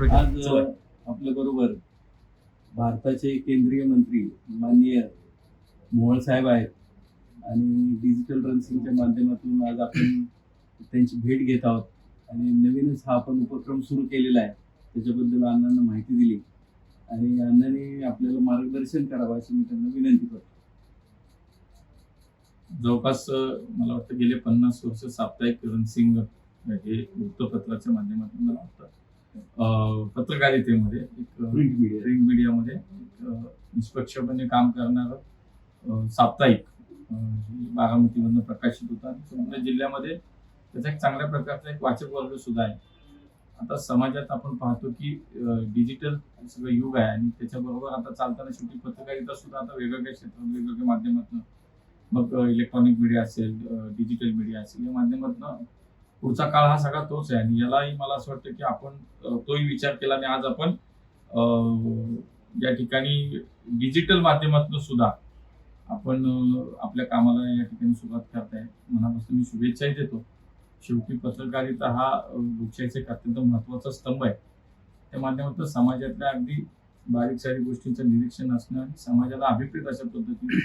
आज आपल्या बरोबर भारताचे केंद्रीय मंत्री माननीय मोहोळ साहेब आहेत. आणि डिजिटल रनसिंगच्या माध्यमातून आज आपण त्यांची भेट घेत आहोत. आणि नवीनच हा आपण उपक्रम सुरू केलेला आहे. त्याच्याबद्दल अण्णांना माहिती दिली. आणि अण्णांनी आपल्याला मार्गदर्शन करावं अशी मी त्यांना विनंती करतो. जवळपास मला वाटतं गेले पन्नास वर्ष साप्ताहिक रनसिंग हे वृत्तपत्राच्या माध्यमातून मला वाटतं. पत्रकारितेमध्ये एक प्रिंट मीडिया. प्रिंट मीडियामध्ये निष्पक्षपणे काम करणारं साप्ताहिक अं, हे बारामतीमधनं प्रकाशित होतं. आणि संपूर्ण जिल्ह्यामध्ये त्याचा एक चांगल्या प्रकारचा एक वाचक वर्ग सुद्धा आहे. आता समाजात आपण पाहतो की डिजिटल सगळं युग आहे आणि त्याच्याबरोबर आता चालताना शेवटी पत्रकारिता सुद्धा आता वेगवेगळ्या क्षेत्रात वेगवेगळ्या माध्यमातून. मग इलेक्ट्रॉनिक मीडिया असेल डिजिटल मीडिया असेल या माध्यमातून पुढचा काळ हा सगळा तोच आहे. आणि यालाही मला असं वाटतं की आपण तोही विचार केला आणि आज आपण या ठिकाणी डिजिटल माध्यमातून सुद्धा आपण आपल्या कामाला या ठिकाणी सुरुवात करताय. मनापासून मी शुभेच्छाही देतो. शेवटी पत्रकारिता हा लोकशाहीचा एक अत्यंत महत्त्वाचा स्तंभ आहे. त्या माध्यमातून समाजातल्या अगदी बारीक सारीक गोष्टींचं निरीक्षण असणं आणि समाजाला अभिप्रेत अशा पद्धतीने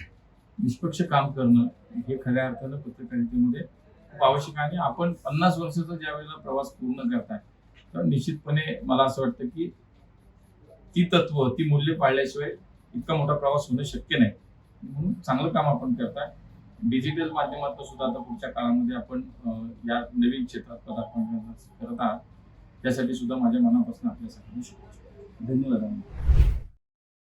निष्पक्ष काम करणं हे खऱ्या अर्थानं पत्रकारितेमध्ये आवश्यक आहे. आणि आपण पन्नास वर्षाचा ज्या वेळेला प्रवास पूर्ण करताय तर निश्चितपणे मला असं वाटतं की ती तत्व ती मूल्य पाळल्याशिवाय इतका मोठा प्रवास होणं शक्य नाही. म्हणून चांगलं काम आपण करताय. डिजिटल माध्यमातून सुद्धा आता पुढच्या काळामध्ये आपण या नवीन क्षेत्रात पदार्पण करत आहात. त्यासाठी सुद्धा माझ्या मनापासून आपल्या शुभेच्छा धन्यवाद.